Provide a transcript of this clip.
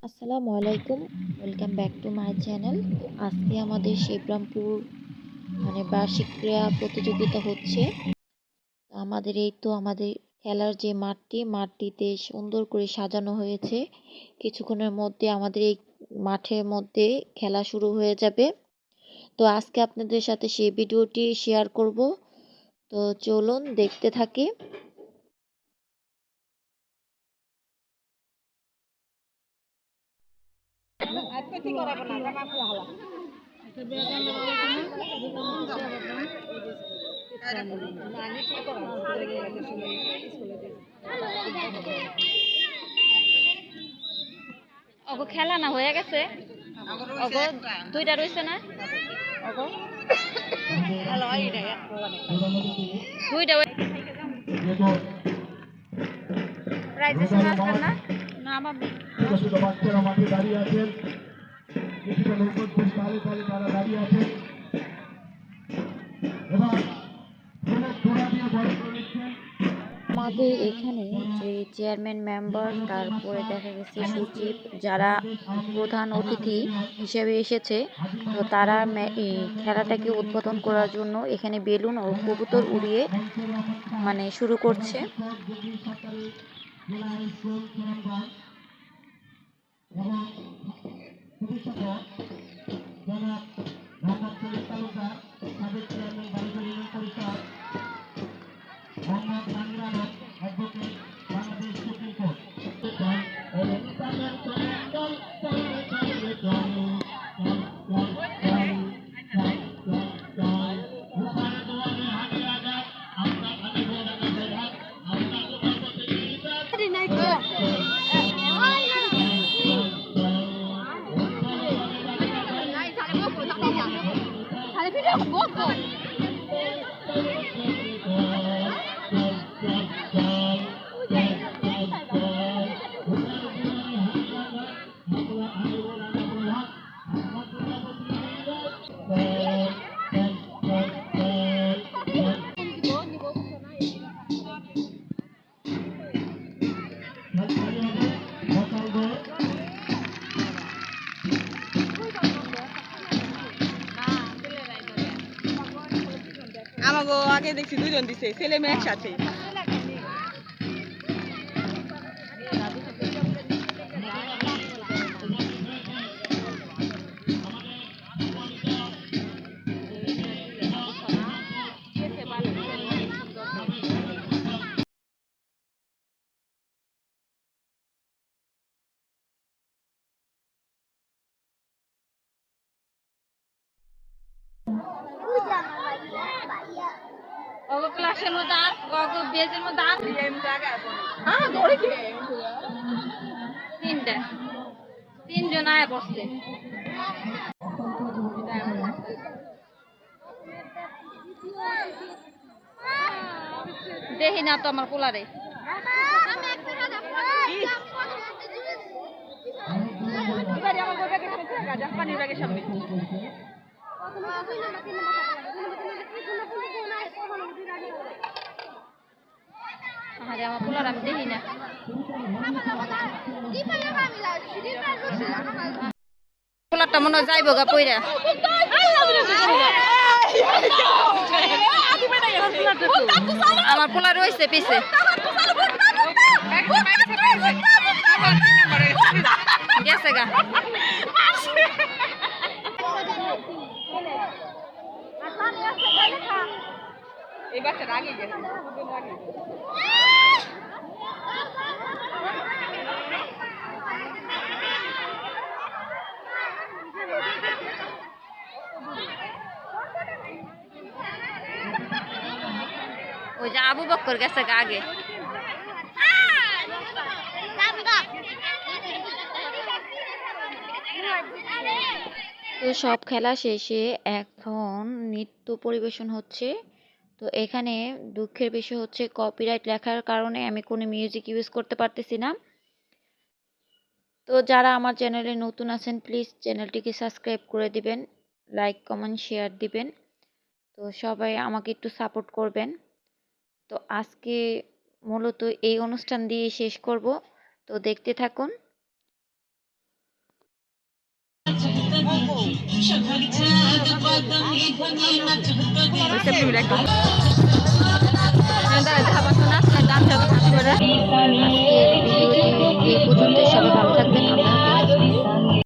আসসালামু আলাইকুম। Welcome back to my channel আজকে আমাদের শিবরামপুর মানে বার্ষিক ক্রীড়া প্রতিযোগিতা হচ্ছে। আমাদের এই তো আমাদের খেলার যে মাঠটি, মাঠটিতে সুন্দর করে সাজানো হয়েছে। কিছুক্ষণের মধ্যে আমাদের এই মাঠের মধ্যে খেলা শুরু হয়ে যাবে। তো আজকে আপনাদের সাথে সেই ভিডিওটি শেয়ার করব। তো চলুন দেখতে থাকি। জামা খোলা না হয়ে গেছে। অগো দুইটা রয়েছে না? অগো। দুইটা প্রাইজে আসবেন না? আমাদের এখানে যে চেয়ারম্যান মেম্বার তারপরে দেখা গেছে সচিব যারা প্রধান অতিথি হিসেবে এসেছে, তো তারা খেলাটাকে উদ্বোধন করার জন্য এখানে বেলুন ও কবুতর উড়িয়ে মানে শুরু করছে। জেলা স্কুল সুনামগঞ্জ এবং প্রতিষ্ঠাতা জনাব মোহাম্মদ শরীফ তালুকদার সাবেক চেয়ারম্যান বালিকা আগে দেখছি দুজন দিছে ছেলে মেয়ে একসাথে অগো ক্লাসের মধ্যে আর অগো বেজের মধ্যে আর। হ্যাঁ ধরে কি? তিনটা। তিনজন আয় বসছে দেখি না তো আমার এবারে আমার ব্যাগের সামনে। আরে আমার পোলার আমি দেখি না। পোলারটা মনে হয় যাইব গা পইরা। আমার পোলা রয়েছে পিছে। গেছে গা। এই গেছে ওই যে আবু বক্কর গেছে আগে। তো সব খেলা শেষে এখন নৃত্য পরিবেশন হচ্ছে। তো এখানে দুঃখের বিষয় হচ্ছে কপিরাইট লেখার কারণে আমি কোনো মিউজিক ইউজ করতে পারতেছি না। তো যারা আমার চ্যানেলে নতুন আছেন প্লিজ চ্যানেলটিকে সাবস্ক্রাইব করে দিবেন লাইক কমেন্ট শেয়ার দিবেন। তো সবাই আমাকে একটু সাপোর্ট করবেন। তো আজকে মূলত এই অনুষ্ঠান দিয়ে শেষ করব। তো দেখতে থাকুন। ধাবা শোনা আপনার দাম থাকবে সবাই ভালো থাকবেন